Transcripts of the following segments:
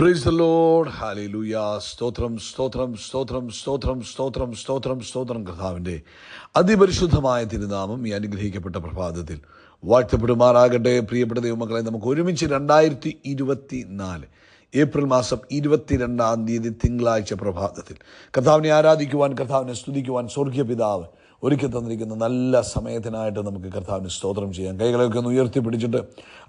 Praise the Lord ഹാലൂയ സ്തോത്രം സ്തോത്രം സ്തോത്രം സ്തോത്രം സ്തോത്രം സ്തോത്രം സ്തോത്രം കർത്താവിന്റെ അതിപരിശുദ്ധമായ തിരുനാമം ഈ അനുഗ്രഹിക്കപ്പെട്ട പ്രഭാതത്തിൽ വാഴ്ത്തപ്പെടുമാറാകട്ടെ. പ്രിയപ്പെട്ട ദൈവമക്കളെ നമുക്ക് ഒരുമിച്ച് രണ്ടായിരത്തി ഇരുപത്തി നാല് ഏപ്രിൽ മാസം ഇരുപത്തിരണ്ടാം തീയതി തിങ്കളാഴ്ച പ്രഭാതത്തിൽ കർത്താവിനെ ആരാധിക്കുവാൻ കർത്താവിനെ സ്തുതിക്കുവാൻ സ്വർഗീയ പിതാവ് ഒരുക്കി തന്നിരിക്കുന്ന നല്ല സമയത്തിനായിട്ട് നമുക്ക് കർത്താവിന് സ്തോത്രം ചെയ്യാം. കൈകളെയൊക്കെ ഒന്ന് ഉയർത്തി പിടിച്ചിട്ട്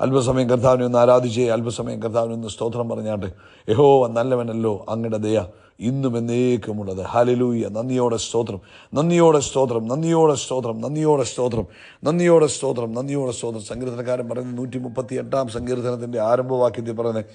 അല്പസമയം കർത്താവിനെ ഒന്ന് ആരാധിച്ച് അല്പസമയം കർത്താവിനെ ഒന്ന് സ്തോത്രം പറഞ്ഞാട്ട് യഹോ നല്ലവനല്ലോ അങ്ങയുടെ ദയ ഇന്നും എന്നേക്കുമുള്ളത്. ഹലലൂയ നന്ദിയോടെ സ്തോത്രം. നന്ദിയോടെ സ്തോത്രം. നന്ദിയോടെ സ്തോത്രം. നന്ദിയോടെ സ്തോത്രം. നന്ദിയോടെ സ്തോത്രം. നന്ദിയോടെ സ്തോത്രം. സങ്കീർത്തനക്കാരൻ പറയുന്നത് നൂറ്റി മുപ്പത്തി എട്ടാം സങ്കീർത്തനത്തിന്റെ ആരംഭവാക്യത്തിൽ പറയുന്നത്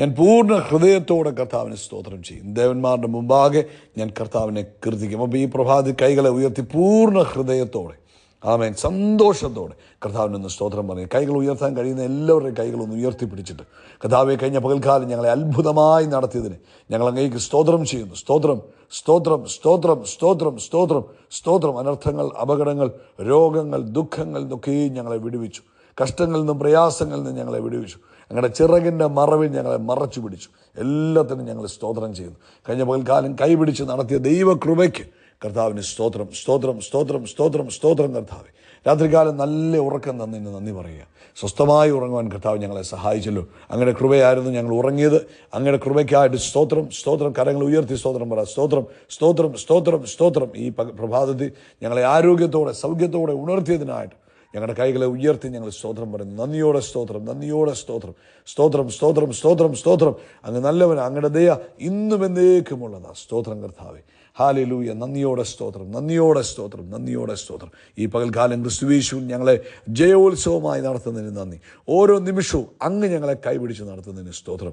ഞാൻ പൂർണ ഹൃദയത്തോടെ കർത്താവിനെ സ്തോത്രം ചെയ്യും. ദേവന്മാരുടെ മുമ്പാകെ ഞാൻ കർത്താവിനെ കീർത്തിക്കും. അപ്പോൾ ഈ പ്രഭാതി കൈകളെ ഉയർത്തി പൂർണ ഹൃദയത്തോടെ ആമേൻ. സന്തോഷത്തോടെ കർത്താവിനൊന്ന് സ്തോത്രം പറഞ്ഞു. കൈകൾ ഉയർത്താൻ കഴിയുന്ന എല്ലാവരുടെയും കൈകളൊന്ന് ഉയർത്തിപ്പിടിച്ചിട്ട് കർത്താവെ കഴിഞ്ഞ പകൽക്കാലം ഞങ്ങളെ അത്ഭുതമായി നടത്തിയതിന് ഞങ്ങൾ അങ്ങേക്ക് സ്തോത്രം ചെയ്യുന്നു. സ്തോത്രം സ്തോത്രം സ്തോത്രം സ്തോത്രം സ്തോത്രം സ്തോത്രം. അനർത്ഥങ്ങൾ അപകടങ്ങൾ രോഗങ്ങൾ ദുഃഖങ്ങൾ എന്നൊക്കെയും ഞങ്ങളെ വിടുവിച്ചു. കഷ്ടങ്ങളിൽ നിന്നും പ്രയാസങ്ങളിൽ നിന്നും ഞങ്ങളെ വിടുവിച്ചു. ഞങ്ങളുടെ ചിറകിന്റെ മറവിൽ ഞങ്ങളെ മറച്ചു പിടിച്ചു എല്ലാത്തിനും ഞങ്ങൾ സ്തോത്രം ചെയ്യുന്നു. കഴിഞ്ഞ പകൽക്കാലം കൈപിടിച്ച് നടത്തിയ ദൈവകൃപയ്ക്ക് കർത്താവിന് സ്തോത്രം സ്തോത്രം സ്തോത്രം സ്തോത്രം സ്തോത്രം കർത്താവ്. രാത്രികാലം നല്ല ഉറക്കം തന്നതിന് നന്ദി പറയുക. സ്വസ്ഥമായി ഉറങ്ങുവാൻ കർത്താവ് ഞങ്ങളെ സഹായിച്ചല്ലോ. അങ്ങയുടെ കൃപയായിരുന്നു ഞങ്ങൾ ഉറങ്ങിയത്. അങ്ങയുടെ കൃപയ്ക്കായിട്ട് സ്തോത്രം സ്തോത്രം കരങ്ങൾ ഉയർത്തി സ്തോത്രം പറ. സ്തോത്രം സ്തോത്രം സ്തോത്രം സ്തോത്രം. ഈ പ്രഭാതത്തിൽ ഞങ്ങളെ ആരോഗ്യത്തോടെ സൗഖ്യത്തോടെ ഉണർത്തിയതിനായിട്ട് ഞങ്ങളുടെ കൈകളെ ഉയർത്തി ഞങ്ങൾ സ്തോത്രം പറയുന്നു. നന്ദിയോടെ സ്തോത്രം നന്ദിയോടെ സ്തോത്രം. സ്തോത്രം സ്തോത്രം സ്തോത്രം സ്തോത്രം. അങ്ങ് നല്ലവൻ അങ്ങയുടെ ദയ ഇന്നും എന്നേക്കുമുള്ളതാ. സ്തോത്രം കർത്താവെ. ഹാലലൂയ. നന്ദിയോടെ സ്തോത്രം നന്ദിയോടെ സ്തോത്രം നന്ദിയോടെ സ്തോത്രം. ഈ പകൽക്കാലം ക്രിസ്തുവീശു ഞങ്ങളെ ജയോത്സവമായി നടത്തുന്നതിന് നന്ദി. ഓരോ നിമിഷവും അങ്ങ് ഞങ്ങളെ കൈപിടിച്ച് നടത്തുന്നതിന് സ്തോത്രം.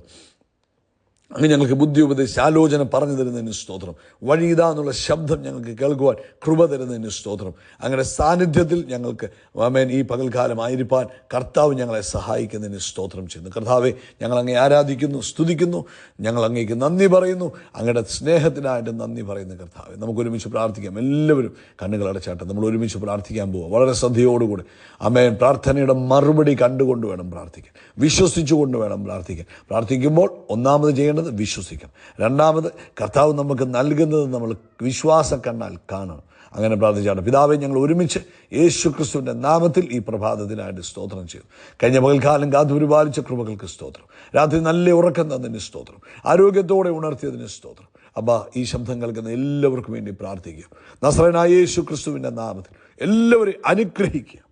അങ്ങ് ഞങ്ങൾക്ക് ബുദ്ധി ഉപദേശിച്ച് ആലോചന പറഞ്ഞു തരുന്നതിന് സ്തോത്രം. വഴിയിതാ എന്നുള്ള ശബ്ദം ഞങ്ങൾക്ക് കേൾക്കുവാൻ കൃപ തരുന്നതിന് സ്തോത്രം. അങ്ങനെ സാന്നിധ്യത്തിൽ ഞങ്ങൾക്ക് ആമേൻ ഈ പകൽക്കാലം ആയിരിക്കാൻ കർത്താവ് ഞങ്ങളെ സഹായിക്കുന്നതിന് സ്തോത്രം ചെയ്യുന്നു. കർത്താവെ ഞങ്ങൾ അങ്ങേ ആരാധിക്കുന്നു സ്തുതിക്കുന്നു. ഞങ്ങൾ അങ്ങേക്ക് നന്ദി പറയുന്നു. അങ്ങയുടെ സ്നേഹത്തിനായിട്ട് നന്ദി പറയുന്നു കർത്താവെ. നമുക്ക് ഒരുമിച്ച് പ്രാർത്ഥിക്കാം. എല്ലാവരും കണ്ണുകൾ അടച്ചാട്ടെ. നമ്മൾ ഒരുമിച്ച് പ്രാർത്ഥിക്കാൻ പോവുക വളരെ ശ്രദ്ധയോടുകൂടി. അമേൻ പ്രാർത്ഥനയുടെ മറുപടി കണ്ടുകൊണ്ട് വേണം പ്രാർത്ഥിക്കാൻ. വിശ്വസിച്ചുകൊണ്ട് വേണം പ്രാർത്ഥിക്കാൻ. പ്രാർത്ഥിക്കുമ്പോൾ ഒന്നാമത് ചെയ്യേണ്ടത് വിശ്വസിക്കണം രണ്ടാമത് കർത്താവ് നമുക്ക് നൽകുന്നത് നമ്മൾ വിശ്വാസ കണ്ണാൽ കാണണം. അങ്ങനെ പ്രാർത്ഥിച്ചാണ്. പിതാവെ ഞങ്ങൾ ഒരുമിച്ച് യേശു ക്രിസ്തുവിന്റെ നാമത്തിൽ ഈ പ്രഭാതത്തിനായിട്ട് സ്തോത്രം ചെയ്തു. കഴിഞ്ഞ പകൽക്കാലം കാത്തു പരിപാലിച്ച കൃപകൾക്ക് സ്തോത്രം. രാത്രി നല്ല ഉറക്കം തന്നതിന് സ്തോത്രം. ആരോഗ്യത്തോടെ ഉണർത്തിയതിന് സ്തോത്രം. അബ്ബാ ഈ ശബ്ദം കേൾക്കുന്ന എല്ലാവർക്കും വേണ്ടി പ്രാർത്ഥിക്കുക. നസ്രനായ യേശു ക്രിസ്തുവിന്റെ നാമത്തിൽ എല്ലാവരെയും അനുഗ്രഹിക്കുക.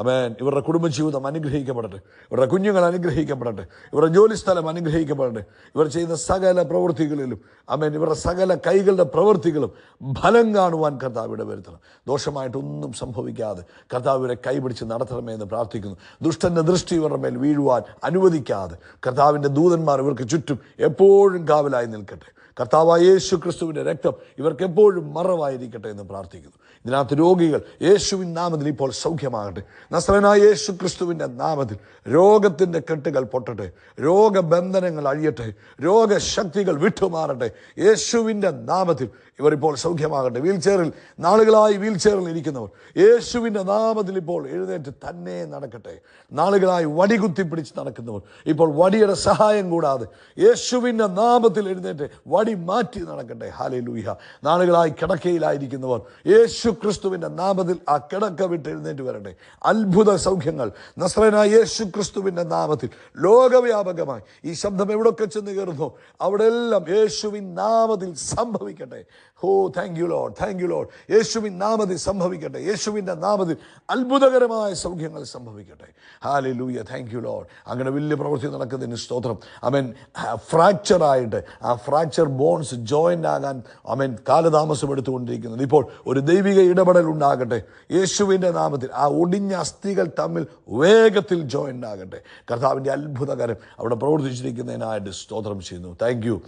അമേൻ. ഇവരുടെ കുടുംബജീവിതം അനുഗ്രഹിക്കപ്പെടട്ടെ. ഇവരുടെ കുഞ്ഞുങ്ങൾ അനുഗ്രഹിക്കപ്പെടട്ടെ. ഇവരുടെ ജോലിസ്ഥലം അനുഗ്രഹിക്കപ്പെടട്ടെ. ഇവർ ചെയ്യുന്ന സകല പ്രവൃത്തികളിലും അമേൻ ഇവരുടെ സകല കൈകളുടെ പ്രവൃത്തികളും ഫലം കാണുവാൻ കർത്താവ് വരുത്തണം. ദോഷമായിട്ടൊന്നും സംഭവിക്കാതെ കർത്താവ് ഇവരെ കൈപിടിച്ച് നടത്തണമേ എന്ന് പ്രാർത്ഥിക്കുന്നു. ദുഷ്ടന്റെ ദൃഷ്ടി ഇവരുടെ മേൽ വീഴുവാൻ അനുവദിക്കാതെ കർത്താവിന്റെ ദൂതന്മാർ ഇവർക്ക് ചുറ്റും എപ്പോഴും കാവലായി നിൽക്കട്ടെ. കർത്താവായ യേശു ക്രിസ്തുവിന്റെ രക്തം ഇവർക്ക് എപ്പോഴും മറവായിരിക്കട്ടെ എന്ന് പ്രാർത്ഥിക്കുന്നു. ഇതിനകത്ത് രോഗികൾ യേശുവിൻ നാമത്തിൽ ഇപ്പോൾ സൗഖ്യമാകട്ടെ. നസ്രനായ യേശു ക്രിസ്തുവിന്റെ നാമത്തിൽ രോഗത്തിന്റെ കെട്ടുകൾ പൊട്ടട്ടെ. രോഗബന്ധനങ്ങൾ അഴിയട്ടെ. രോഗശക്തികൾ വിട്ടുമാറട്ടെ. യേശുവിന്റെ നാമത്തിൽ ഇവർ ഇപ്പോൾ സൗഖ്യമാകട്ടെ. വീൽ ചെയറിൽ നാളുകളായി വീൽ ചെയറിൽ ഇരിക്കുന്നവർ യേശുവിന്റെ നാമത്തിൽ ഇപ്പോൾ എഴുന്നേറ്റ് തന്നെ നടക്കട്ടെ. നാളുകളായി വടി കുത്തിപ്പിടിച്ച് നടക്കുന്നവർ ഇപ്പോൾ വടിയുടെ സഹായം കൂടാതെ യേശുവിന്റെ നാമത്തിൽ എഴുന്നേറ്റ് വടി മാറ്റി നടക്കട്ടെ. ഹാലേ ലൂഹ നാളുകളായി കിടക്കയിലായിരിക്കുന്നവർ യേശു ക്രിസ്തുവിന്റെ നാമത്തിൽ ആ കിടക്ക വിട്ട് എഴുന്നേറ്റ് വരട്ടെ. അത്ഭുത സൗഖ്യങ്ങൾ. നസ്രനായ യേശു ക്രിസ്തുവിന്റെ നാമത്തിൽ ലോകവ്യാപകമായി ഈ ശബ്ദം എവിടൊക്കെ ചെന്ന് കയറുന്നു? അവിടെയെല്ലാം യേശുവിൻ നാമത്തിൽ സംഭവിക്കട്ടെ. ഹോ thank you lord thank you lord യേശുവിൻ നാമത്തിൽ സംഭവിക്കട്ടെ. യേശുവിന്റെ നാമത്തിൽ അത്ഭുതകരമായ സൗഖ്യങ്ങൾ സംഭവിക്കട്ടെ. ഹാലി ലൂയ താങ്ക് യു ലോഡ് അങ്ങനെ വലിയ പ്രവൃത്തി നടക്കുന്നതിന് സ്തോത്രം. അവൻ ഫ്രാക്ചറായിട്ട് ആ ഫ്രാക്ചർ ബോൺസ് ജോയിന്റ് ആകാൻ അമേൻ കാലതാമസം എടുത്തുകൊണ്ടിരിക്കുന്നത്. ഇപ്പോൾ ഒരു ദൈവിക ഇടപെടൽ ഉണ്ടാകട്ടെ. യേശുവിന്റെ നാമത്തിൽ ആ ഒടിഞ്ഞ അസ്ഥികൾ തമ്മിൽ വേഗത്തിൽ ജോയിന്റ് ആകട്ടെ. കർത്താവിന്റെ അത്ഭുതകരം അവിടെ പ്രവർത്തിച്ചിരിക്കുന്നതിനായിട്ട് സ്തോത്രം ചെയ്യുന്നു. താങ്ക്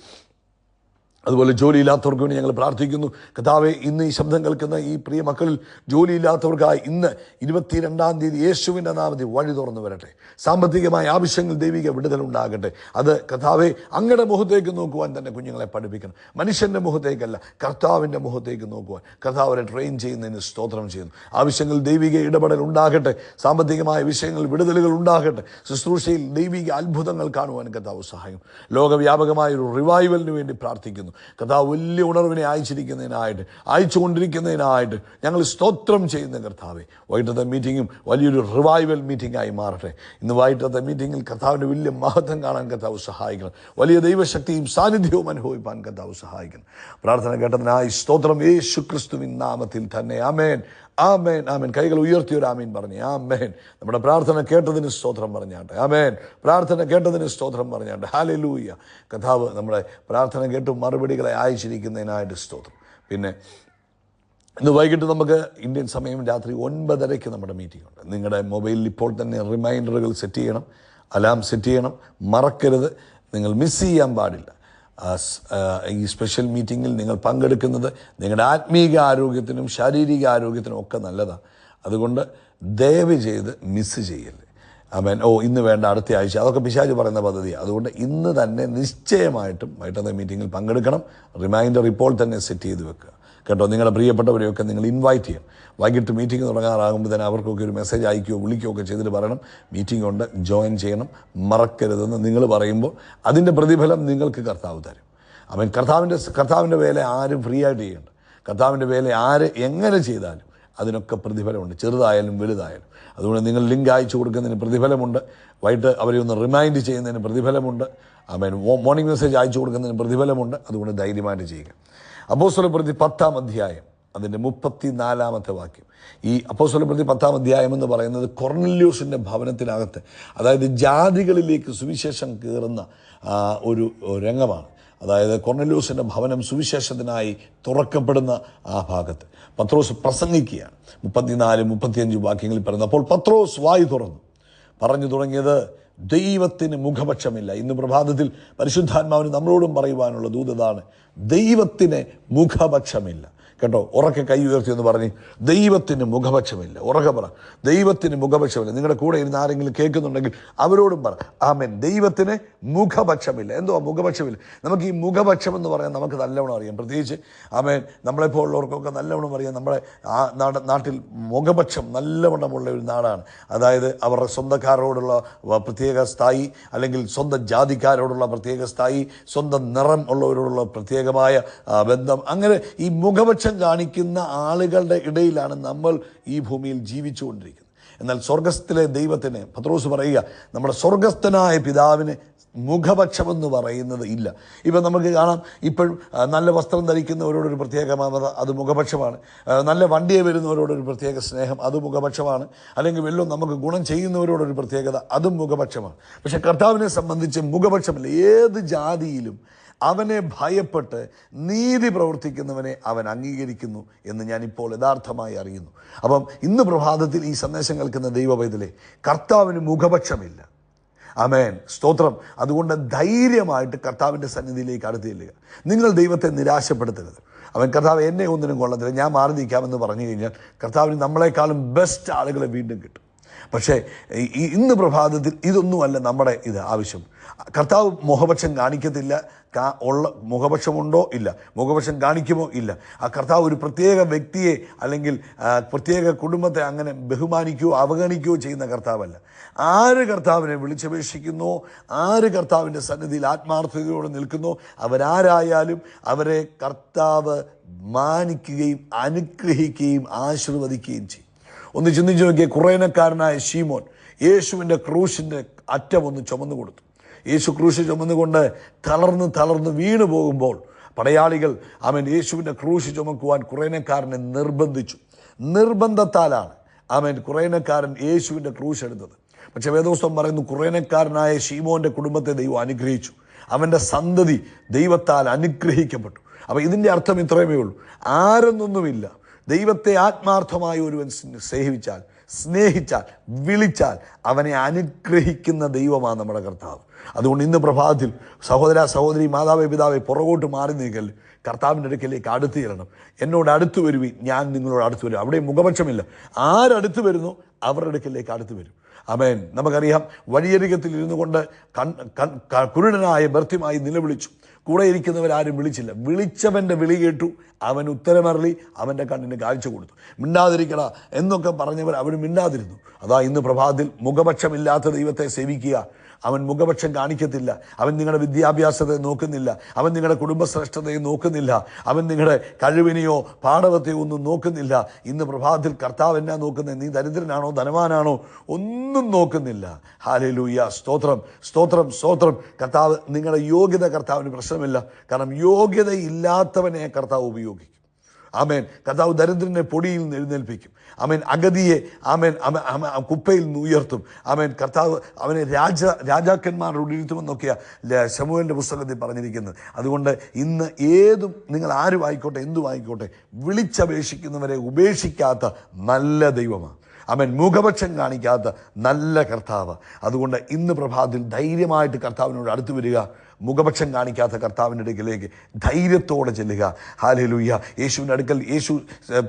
അതുപോലെ ജോലിയില്ലാത്തവർക്ക് വേണ്ടി ഞങ്ങൾ പ്രാർത്ഥിക്കുന്നു. കഥാവെ ഇന്ന് ഈ ശബ്ദം കേൾക്കുന്ന ഈ പ്രിയ മക്കളിൽ ജോലിയില്ലാത്തവർക്കായി ഇന്ന് ഇരുപത്തിരണ്ടാം തീയതി യേശുവിന്റെ നാമത്തിൽ വഴി തുറന്നു വരട്ടെ. സാമ്പത്തികമായ ആവശ്യങ്ങൾ ദൈവിക വിടുതലുണ്ടാകട്ടെ അത് കഥാവെ അങ്ങയുടെ മുഖത്തേക്ക് നോക്കുവാൻ തന്നെ കുഞ്ഞുങ്ങളെ പഠിപ്പിക്കണം. മനുഷ്യന്റെ മുഖത്തേക്കല്ല കർത്താവിന്റെ മുഖത്തേക്ക് നോക്കുവാൻ. കർത്താവരെ ട്രെയിൻ ചെയ്യുന്നതിന് സ്തോത്രം ചെയ്യുന്നു. ആവശ്യങ്ങൾ ദൈവിക ഇടപെടൽ ഉണ്ടാകട്ടെ. സാമ്പത്തികമായ വിഷയങ്ങൾ വിടുതലുകൾ ഉണ്ടാകട്ടെ. ശുശ്രൂഷയിൽ ദൈവിക അത്ഭുതങ്ങൾ കാണുവാൻ കർത്താവ് സഹായം ലോകവ്യാപകമായ ഒരു റിവൈവലിന് വേണ്ടി പ്രാർത്ഥിക്കുന്നു. കർത്താവ് വലിയ ഉണർവിനെ അയച്ചിരിക്കുന്നതിനായിട്ട് അയച്ചുകൊണ്ടിരിക്കുന്നതിനായിട്ട് ഞങ്ങൾ സ്തോത്രം ചെയ്യുന്ന കർത്താവെ വൈകിട്ടത്തെ മീറ്റിങ്ങും വലിയൊരു റിവൈവൽ മീറ്റിംഗ് മാറട്ടെ. ഇന്ന് വൈകിട്ടത്തെ മീറ്റിങ്ങിൽ കർത്താവിന്റെ വലിയ മഹത്വം കാണാൻ കർത്താവ് സഹായിക്കണം. വലിയ ദൈവശക്തിയും സാന്നിധ്യവും അനുഭവിപ്പാൻ കർത്താവ് സഹായിക്കണം. പ്രാർത്ഥന കേട്ടതിനായി സ്തോത്രം. യേശു ക്രിസ്തുവിൻ നാമത്തിൽ തന്നെ. ആമേൻ. ആമേൻ ആമേൻ. കൈകൾ ഉയർത്തി ഒരു ആമീൻ പറഞ്ഞു. ആമേൻ. നമ്മുടെ പ്രാർത്ഥന കേട്ടതിന് സ്തോത്രം പറഞ്ഞാട്ടെ. ആമേൻ. പ്രാർത്ഥന കേട്ടതിന് സ്തോത്രം പറഞ്ഞാട്ടെ. ഹാലലൂയ കഥാവ് നമ്മുടെ പ്രാർത്ഥന കേട്ട് മറുപടികളെ അയച്ചിരിക്കുന്നതിനായിട്ട് സ്തോത്രം. പിന്നെ ഇന്ന് വൈകിട്ട് നമുക്ക് ഇന്ത്യൻ സമയം രാത്രി ഒൻപതരയ്ക്ക് നമ്മുടെ മീറ്റിംഗ് ഉണ്ട്. നിങ്ങളുടെ മൊബൈലിൽ ഇപ്പോൾ തന്നെ റിമൈൻഡറുകൾ സെറ്റ് ചെയ്യണം. അലാം സെറ്റ് ചെയ്യണം. മറക്കരുത്. നിങ്ങൾ മിസ് ചെയ്യാൻ പാടില്ല. ഈ സ്പെഷ്യൽ മീറ്റിങ്ങിൽ നിങ്ങൾ പങ്കെടുക്കുന്നത് നിങ്ങളുടെ ആത്മീക ആരോഗ്യത്തിനും ശാരീരിക ആരോഗ്യത്തിനും ഒക്കെ നല്ലതാണ് അതുകൊണ്ട് ദയവ് ചെയ്ത് മിസ് ചെയ്യല്ലേ. അവൻ ഓ ഇന്ന് വേണ്ട അടുത്ത ആഴ്ച. അതൊക്കെ പിശാജ് പറയുന്ന പദ്ധതിയാണ് അതുകൊണ്ട് ഇന്ന് തന്നെ നിശ്ചയമായിട്ടും വൈകിട്ടത്തെ മീറ്റിങ്ങിൽ പങ്കെടുക്കണം. റിമൈൻഡർ ഇപ്പോൾ തന്നെ സെറ്റ് ചെയ്ത് വെക്കുക. കേട്ടോ നിങ്ങളുടെ പ്രിയപ്പെട്ടവരെയൊക്കെ നിങ്ങൾ ഇൻവൈറ്റ് ചെയ്യണം. വൈകിട്ട് മീറ്റിംഗ് തുടങ്ങാറാകുമ്പോൾ തന്നെ അവർക്കൊക്കെ ഒരു മെസ്സേജ് അയക്കുകയോ വിളിക്കുകയോ ഒക്കെ ചെയ്തിട്ട് പറയണം. മീറ്റിംഗ് ഉണ്ട് ജോയിൻ ചെയ്യണം. മറക്കരുതെന്ന് നിങ്ങൾ പറയുമ്പോൾ അതിന്റെ പ്രതിഫലം നിങ്ങൾക്ക് കർത്താവ് തരും. അവൻ കർത്താവിന്റെ കർത്താവിന്റെ വേല ആരും ഫ്രീ ആയിട്ട് ചെയ്യേണ്ട. കർത്താവിന്റെ വേല ആര് എങ്ങനെ ചെയ്താലും അതിനൊക്കെ പ്രതിഫലമുണ്ട്. ചെറുതായാലും വലുതായാലും. അതുകൊണ്ട് നിങ്ങൾ ലിങ്ക് അയച്ചു കൊടുക്കുന്നതിന് പ്രതിഫലമുണ്ട്. വൈകിട്ട് അവരെ ഒന്ന് റിമൈൻഡ് ചെയ്യുന്നതിന് പ്രതിഫലമുണ്ട്. അവൻ മോർണിംഗ് മെസ്സേജ് അയച്ചു കൊടുക്കുന്നതിന് പ്രതിഫലമുണ്ട്. അതുകൊണ്ട് ധൈര്യമായിട്ട് ചെയ്യുക. അപ്പോസ്തല പ്രതി പത്താം അധ്യായം അതിന്റെ മുപ്പത്തി നാലാമത്തെ വാക്യം. ഈ അപ്പോസ്വല പ്രതി പത്താം അധ്യായം എന്ന് പറയുന്നത് കൊർണല്യൂസിന്റെ ഭവനത്തിനകത്ത് അതായത് ജാതികളിലേക്ക് സുവിശേഷം കയറുന്ന ഒരു രംഗമാണ്. അതായത് കൊർണലൂസിന്റെ ഭവനം സുവിശേഷത്തിനായി തുറക്കപ്പെടുന്ന ആ ഭാഗത്ത്. പത്രോസ് പ്രസംഗിക്കുകയാണ്. മുപ്പത്തിനാല് മുപ്പത്തിയഞ്ച് വാക്യങ്ങളിൽ പറയുന്നത് അപ്പോൾ പത്രോസ് വായു തുറന്നു. പറഞ്ഞു തുടങ്ങിയത് ദൈവത്തിന് മുഖപക്ഷമില്ല. ഇന്ന് പ്രഭാതത്തിൽ പരിശുദ്ധാത്മാവിന് നമ്മളോടും പറയുവാനുള്ള ദൂതതാണ് ദൈവത്തിന് മുഖപക്ഷമില്ല. കേട്ടോ ഉറക്കെ കൈ ഉയർത്തി എന്ന് പറഞ്ഞ് ദൈവത്തിന് മുഖപക്ഷമില്ല. ഉറക്കെ പറ ദൈവത്തിന് മുഖപക്ഷമില്ല. നിങ്ങളുടെ കൂടെ ഇരുന്ന് ആരെങ്കിലും കേൾക്കുന്നുണ്ടെങ്കിൽ അവരോടും പറ ആമേൻ. ദൈവത്തിന് മുഖപക്ഷമില്ല. എന്തോ മുഖപക്ഷമില്ല? നമുക്ക് ഈ മുഖപക്ഷം എന്ന് പറയാൻ നമുക്ക് നല്ലവണ്ണം അറിയാം. പ്രത്യേകിച്ച് ആമേൻ. നമ്മളെപ്പോലുള്ളവർക്കൊക്കെ നല്ലവണ്ണം അറിയാം. നമ്മുടെ നാട്ടിൽ മുഖപക്ഷം നല്ലവണ്ണമുള്ള ഒരു നാടാണ്. അതായത് അവരുടെ സ്വന്തക്കാരോടുള്ള പ്രത്യേക സ്ഥായി അല്ലെങ്കിൽ സ്വന്തം ജാതിക്കാരോടുള്ള പ്രത്യേക സ്ഥായി സ്വന്തം നിറം ഉള്ളവരോടുള്ള പ്രത്യേകമായ ബന്ധം. അങ്ങനെ ഈ മുഖപക്ഷം കാണിക്കുന്ന ആളുകളുടെ ഇടയിലാണ് നമ്മൾ ഈ ഭൂമിയിൽ ജീവിച്ചുകൊണ്ടിരിക്കുന്നത്. എന്നാൽ സ്വർഗസ്ഥിലെ ദൈവത്തിന് പത്രോസ് പറയുക നമ്മുടെ സ്വർഗസ്ഥനായ പിതാവിന് മുഖപക്ഷമെന്ന് പറയുന്നത് ഇല്ല. ഇപ്പം നമുക്ക് കാണാം ഇപ്പോഴും നല്ല വസ്ത്രം ധരിക്കുന്നവരോടൊരു പ്രത്യേക മമത അത് മുഖപക്ഷമാണ്. നല്ല വണ്ടിയെ വരുന്നവരോടൊരു പ്രത്യേക സ്നേഹം അത് മുഖപക്ഷമാണ്. അല്ലെങ്കിൽ വെള്ളം നമുക്ക് ഗുണം ചെയ്യുന്നവരോടൊരു പ്രത്യേകത അതും മുഖപക്ഷമാണ്. പക്ഷേ കർത്താവിനെ സംബന്ധിച്ച് മുഖപക്ഷമില്ല. ഏത് ജാതിയിലും അവനെ ഭയപ്പെട്ട് നീതി പ്രവർത്തിക്കുന്നവനെ അവൻ അംഗീകരിക്കുന്നു എന്ന് ഞാനിപ്പോൾ യഥാർത്ഥമായി അറിയുന്നു. അപ്പം ഇന്ന് പ്രഭാതത്തിൽ ഈ സന്ദേശം കേൾക്കുന്ന ദൈവവൈതലെ കർത്താവിന് മുഖപക്ഷമില്ല. അമേൻ സ്തോത്രം. അതുകൊണ്ട് ധൈര്യമായിട്ട് കർത്താവിന്റെ സന്നിധിയിലേക്ക് അടുത്ത് ചെല്ലുക. നിങ്ങൾ ദൈവത്തെ നിരാശപ്പെടുത്തരുത്. അവൻ കർത്താവ് എന്നെ ഒന്നിനും കൊള്ളത്തില്ല. ഞാൻ മാറി നിൽക്കാമെന്ന് പറഞ്ഞു കഴിഞ്ഞാൽ കർത്താവിന് നമ്മളെക്കാളും ബെസ്റ്റ് ആളുകളെ വീണ്ടും കിട്ടും. പക്ഷേ ഇന്ന് പ്രഭാതത്തിൽ ഇതൊന്നുമല്ല നമ്മുടെ ഇത് ആവശ്യം. കർത്താവ് മുഖപക്ഷം കാണിക്കത്തില്ല. കാ- ഉള്ള മുഖപക്ഷമുണ്ടോ? ഇല്ല. മുഖപക്ഷം കാണിക്കുമോ? ഇല്ല. ആ കർത്താവ് ഒരു പ്രത്യേക വ്യക്തിയെ അല്ലെങ്കിൽ പ്രത്യേക കുടുംബത്തെ അങ്ങനെ ബഹുമാനിക്കുകയോ അവഗണിക്കുകയോ ചെയ്യുന്ന കർത്താവല്ല. ആര് കർത്താവിനെ വിളിച്ചപേക്ഷിക്കുന്നു? ആര് കർത്താവിന്റെ സന്നിധിയിൽ ആത്മാർത്ഥതയോടെ നിൽക്കുന്നോ? അവരാരായാലും അവരെ കർത്താവ് മാനിക്കുകയും അനുഗ്രഹിക്കുകയും ആശീർവദിക്കുകയും ചെയ്യും. ഒന്ന് ചിന്തിച്ചു നോക്കിയ കുറേനക്കാരനായ ഷീമോൻ യേശുവിന്റെ ക്രൂശിന്റെ അറ്റം ഒന്ന് ചുമന്നു കൊടുത്തു. യേശു ക്രൂശ് ചുമന്നുകൊണ്ട് തളർന്ന് തളർന്ന് വീണു പോകുമ്പോൾ പടയാളികൾ അവൻ യേശുവിന്റെ ക്രൂശ് ചുമക്കുവാൻ കുറേനക്കാരനെ നിർബന്ധിച്ചു. നിർബന്ധത്താലാണ് അവൻ കുറേനക്കാരൻ യേശുവിന്റെ ക്രൂശ് എടുത്തത്. പക്ഷെ വേദോസ്തം പറയുന്നു കുറേനക്കാരനായ ഷീമോന്റെ കുടുംബത്തെ ദൈവം അനുഗ്രഹിച്ചു. അവന്റെ സന്തതി ദൈവത്താൽ അനുഗ്രഹിക്കപ്പെട്ടു. അപ്പോൾ ഇതിന്റെ അർത്ഥം ഇത്രയുമേ ഉള്ളൂ. ആരെന്നൊന്നുമില്ല. ദൈവത്തെ ആത്മാർത്ഥമായി ഒരുവൻ സ്നേഹിച്ചാൽ സ്നേഹിച്ചാൽ വിളിച്ചാൽ അവനെ അനുഗ്രഹിക്കുന്ന ദൈവമാണ് നമ്മുടെ കർത്താവ്. അതുകൊണ്ട് ഇന്ന് പ്രഭാതത്തിൽ സഹോദര സഹോദരി മാതാവേ പിതാവെ പുറകോട്ട് മാറി നീക്കൽ കർത്താവിന്റെ അടുക്കലേക്ക് അടുത്ത് ചെല്ലണം. എന്നോട് അടുത്ത് വരുവി ഞാൻ നിങ്ങളോട് അടുത്ത് വരും. അവിടെ മുഖപക്ഷമില്ല. ആരടുത്ത് വരുന്നു? അവരുടെ അടുക്കലേക്ക് അടുത്ത് വരും. അമേൻ നമുക്കറിയാം വഴിയരികത്തിൽ ഇരുന്നു കൊണ്ട് കുരുടനായ ബർത്തിമായി നിലവിളിച്ചു. കൂടെ ഇരിക്കുന്നവരാരും വിളിച്ചില്ല. വിളിച്ചവന്റെ വിളി കേട്ടു. അവൻ ഉത്തരമറളി അവന്റെ കണ്ണിന് കാഴ്ച കൊടുത്തു. മിണ്ടാതിരിക്കട എന്നൊക്കെ പറഞ്ഞവർ അവൻ മിണ്ടാതിരുന്നു. അതാ ഇന്ന് പ്രഭാതത്തിൽ മുഖപക്ഷമില്ലാത്ത ദൈവത്തെ സേവിക്കുക. അവൻ മുഖപക്ഷം കാണിക്കത്തില്ല. അവൻ നിങ്ങളുടെ വിദ്യാഭ്യാസത്തെ നോക്കുന്നില്ല. അവൻ നിങ്ങളുടെ കുടുംബശ്രേഷ്ഠതയെ നോക്കുന്നില്ല. അവൻ നിങ്ങളുടെ കഴിവിനെയോ പാഠവത്തെയോ ഒന്നും നോക്കുന്നില്ല. ഇന്ന് പ്രഭാതത്തിൽ കർത്താവ് എന്നാ നോക്കുന്നത്? നീ ദരിദ്രനാണോ? ധനവാനാണോ? ഒന്നും നോക്കുന്നില്ല. ഹാലലൂയ സ്തോത്രം. സ്തോത്രം. സ്തോത്രം. കർത്താവ് നിങ്ങളുടെ യോഗ്യത കർത്താവിന് പ്രശ്നമില്ല. കാരണം യോഗ്യതയില്ലാത്തവനെ കർത്താവ് ഉപയോഗിക്കും. ആമേൻ. കർത്താവ് ദരിദ്രനെ പൊടിയിൽ നിന്ന് എഴുന്നേൽപ്പിക്കും. ആമേൻ. അഗതിയെ ആമേൻ കുപ്പയിൽ നിന്ന് ഉയർത്തും. ആമേൻ. കർത്താവ് അവനെ രാജ രാജാക്കന്മാരോട് ഇരുത്തുമെന്നൊക്കെയാണ് ശമുവിന്റെ പുസ്തകത്തിൽ പറഞ്ഞിരിക്കുന്നത്. അതുകൊണ്ട് ഇന്ന് ഏതും നിങ്ങൾ ആരും വായിക്കോട്ടെ എന്തു വായിക്കോട്ടെ വിളിച്ചപേക്ഷിക്കുന്നവരെ ഉപേക്ഷിക്കാത്ത നല്ല ദൈവമാണ്. അവൻ മുഖപക്ഷം കാണിക്കാത്ത നല്ല കർത്താവ്. അതുകൊണ്ട് ഇന്ന് പ്രഭാതത്തിൽ ധൈര്യമായിട്ട് കർത്താവിനോട് അടുത്തു വരിക. മുഖപക്ഷം കാണിക്കാത്ത കർത്താവിന്റെ അടുക്കലേക്ക് ധൈര്യത്തോടെ ചെല്ലുക. ഹാലലൂയ്യ യേശുവിന്റെ അടുക്കൽ യേശു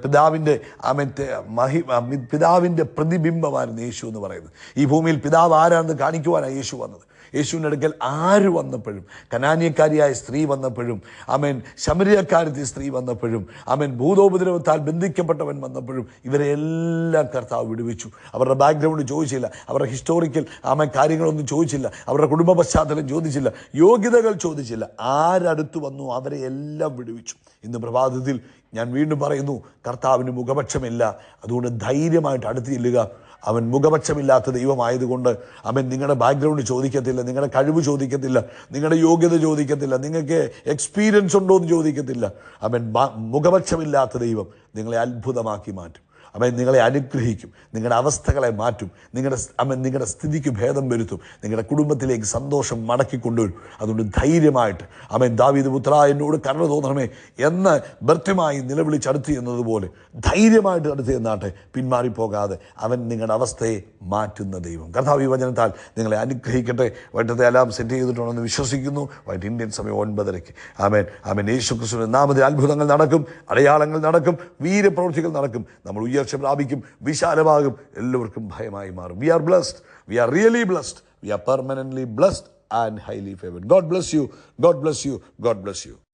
പിതാവിന്റെ ആമൻ മഹി പിതാവിന്റെ പ്രതിബിംബമായിരുന്നു യേശു എന്ന് പറയുന്നത്. ഈ ഭൂമിയിൽ പിതാവ് ആരാണെന്ന് കാണിക്കുവാനാണ് യേശു വന്നത്. യേശുവിന്റെ അടുക്കൽ ആര് വന്നപ്പോഴും കനാനിയക്കാരിയായ സ്ത്രീ വന്നപ്പോഴും അമേൻ ശമരിയക്കാരത്തി സ്ത്രീ വന്നപ്പോഴും അമേൻ ഭൂതോപദ്രവത്താൽ ബന്ധിക്കപ്പെട്ടവൻ വന്നപ്പോഴും ഇവരെ എല്ലാം കർത്താവ് വിടുവിച്ചു. അവരുടെ ബാക്ക്ഗ്രൗണ്ട് ചോദിച്ചില്ല അവരുടെ ഹിസ്റ്റോറിക്കൽ ആമൻ കാര്യങ്ങളൊന്നും ചോദിച്ചില്ല അവരുടെ കുടുംബ പശ്ചാത്തലം ചോദിച്ചില്ല യോഗ്യതകൾ ചോദിച്ചില്ല. ആരടുത്ത് വന്നു അവരെ എല്ലാം വിടുവിച്ചു. ഇന്ന് പ്രഭാതത്തിൽ ഞാൻ വീണ്ടും പറയുന്നു കർത്താവിന് മുഖപക്ഷമില്ല. അതുകൊണ്ട് ധൈര്യമായിട്ട് അടുത്ത് ചെല്ലുക. അവൻ മുഖപക്ഷമില്ലാത്ത ദൈവമായതുകൊണ്ട് അവൻ നിങ്ങളുടെ ബാക്ക്ഗ്രൗണ്ട് ചോദിക്കത്തില്ല നിങ്ങളുടെ കഴിവ് ചോദിക്കത്തില്ല നിങ്ങളുടെ യോഗ്യത ചോദിക്കത്തില്ല നിങ്ങൾക്ക് എക്സ്പീരിയൻസ് ഉണ്ടോ എന്ന് ചോദിക്കത്തില്ല. അവൻ മുഖപക്ഷമില്ലാത്ത ദൈവം നിങ്ങളെ അത്ഭുതമാക്കി മാറ്റും. അവൻ നിങ്ങളെ അനുഗ്രഹിക്കും നിങ്ങളുടെ അവസ്ഥകളെ മാറ്റും നിങ്ങളുടെ അവൻ നിങ്ങളുടെ സ്ഥിതിക്ക് ഭേദം വരുത്തും നിങ്ങളുടെ കുടുംബത്തിലേക്ക് സന്തോഷം മടക്കി കൊണ്ടുവരും. അതുകൊണ്ട് ധൈര്യമായിട്ട് അവൻ ദാവീദ് പുത്ര എന്നോട് കരുണ തോന്നണമേ എന്ന് ഭർത്യമായി നിലവിളിച്ചടുത്തി എന്നതുപോലെ ധൈര്യമായിട്ട് അടുത്ത് എന്നാട്ടെ പിന്മാറിപ്പോകാതെ അവൻ നിങ്ങളുടെ അവസ്ഥയെ മാറ്റുന്ന ദൈവം. വചനത്താൽ നിങ്ങളെ അനുഗ്രഹിക്കട്ടെ. വൈകിട്ടത്തെ എല്ലാം സെറ്റ് ചെയ്തിട്ടുണ്ടെന്ന് വിശ്വസിക്കുന്നു. വൈകിട്ട് ഇന്ത്യൻ സമയം ഒൻപതരയ്ക്ക്. ആമേൻ. ആമേൻ. യേശു ക്രിസ്തുവിന്റെ നാമത്തിൽ അത്ഭുതങ്ങൾ നടക്കും അടയാളങ്ങൾ നടക്കും വീരപ്രവൃത്തികൾ നടക്കും. നമ്മൾ ഉയർച്ച പ്രാപിക്കും വിശാലമാകും എല്ലാവർക്കും ഭയമായി മാറും we are blessed we are really blessed we are permanently blessed and highly favoured God bless you God bless you God bless you